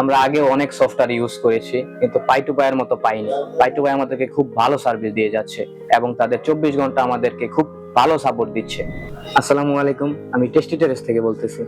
আমরা আগে অনেক সফটওয়্যার ইউজ করেছি, কিন্তু পাই টু পায়ের মতো পাইনি। পাই টু পাই আমাদেরকে খুব ভালো সার্ভিস দিয়ে যাচ্ছে এবং তাদের চব্বিশ ঘণ্টা আমাদেরকে খুব ভালো সাপোর্ট দিচ্ছে। আসসালামু আলাইকুম, আমি টেস্টি টেরেস থেকে বলতেছি।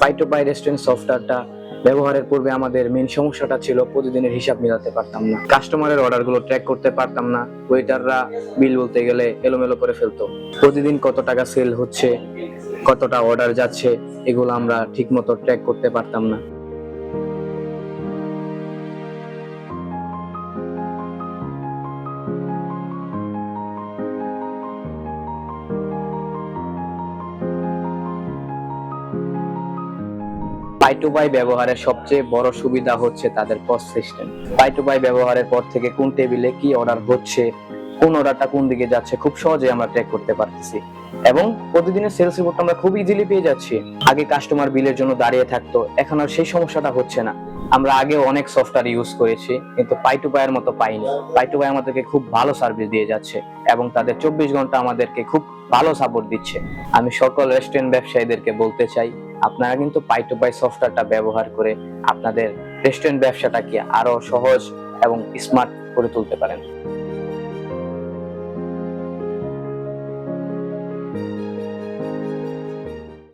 পাই টু পাই রেস্টুরেন্ট সফটওয়্যারটা ব্যবহারের পূর্বে আমাদের মেন সমস্যাটা ছিল প্রতিদিনের হিসাব মিলাতে পারতাম না। কাস্টমারের অর্ডারগুলো ট্র্যাক করতে পারতাম না। ওয়েটাররা বিল বলতে গেলে এলোমেলো করে ফেলতো। প্রতিদিন কত টাকা সেল হচ্ছে, কতটা অর্ডার যাচ্ছে, এগুলো আমরা ঠিকমতো ট্র্যাক করতে পারতাম না। পাই টু পাই ব্যবহারের সবচেয়ে বড় সুবিধা হচ্ছে তাদের সিস্টেম টু ব্যবহারের পর থেকে কোন টেবিলে কি অর্ডার হচ্ছে, কোন অর্ডারটা কোন দিকে যাচ্ছে, খুব সহজে আমরা ট্র্যাক করতে পারতেছি। এবং প্রতিদিনের সেলস রিপোর্ট আমরা খুব ইজিলি পেয়ে যাচ্ছি। আগে কাস্টমার বিলের জন্য দাঁড়িয়ে থাকতো, এখন আর সেই সমস্যাটা হচ্ছে না। আমরা আগে অনেক সফটওয়্যার ইউজ করেছি, কিন্তু পাই টু পায়ের মতো পাইনি। পাই টু পাই আমাদেরকে খুব ভালো সার্ভিস দিয়ে যাচ্ছে এবং তাদের চব্বিশ ঘণ্টা আমাদেরকে খুব ভালো সাপোর্ট দিচ্ছে। আমি সকল রেস্টুরেন্ট ব্যবসায়ীদেরকে বলতে চাই আপনারা কিন্তু পাই টু পাই সফটওয়্যারটা ব্যবহার করে আপনাদের রেস্টুরেন্ট ব্যবসাটাকে আরও সহজ এবং স্মার্ট করে তুলতে পারেন।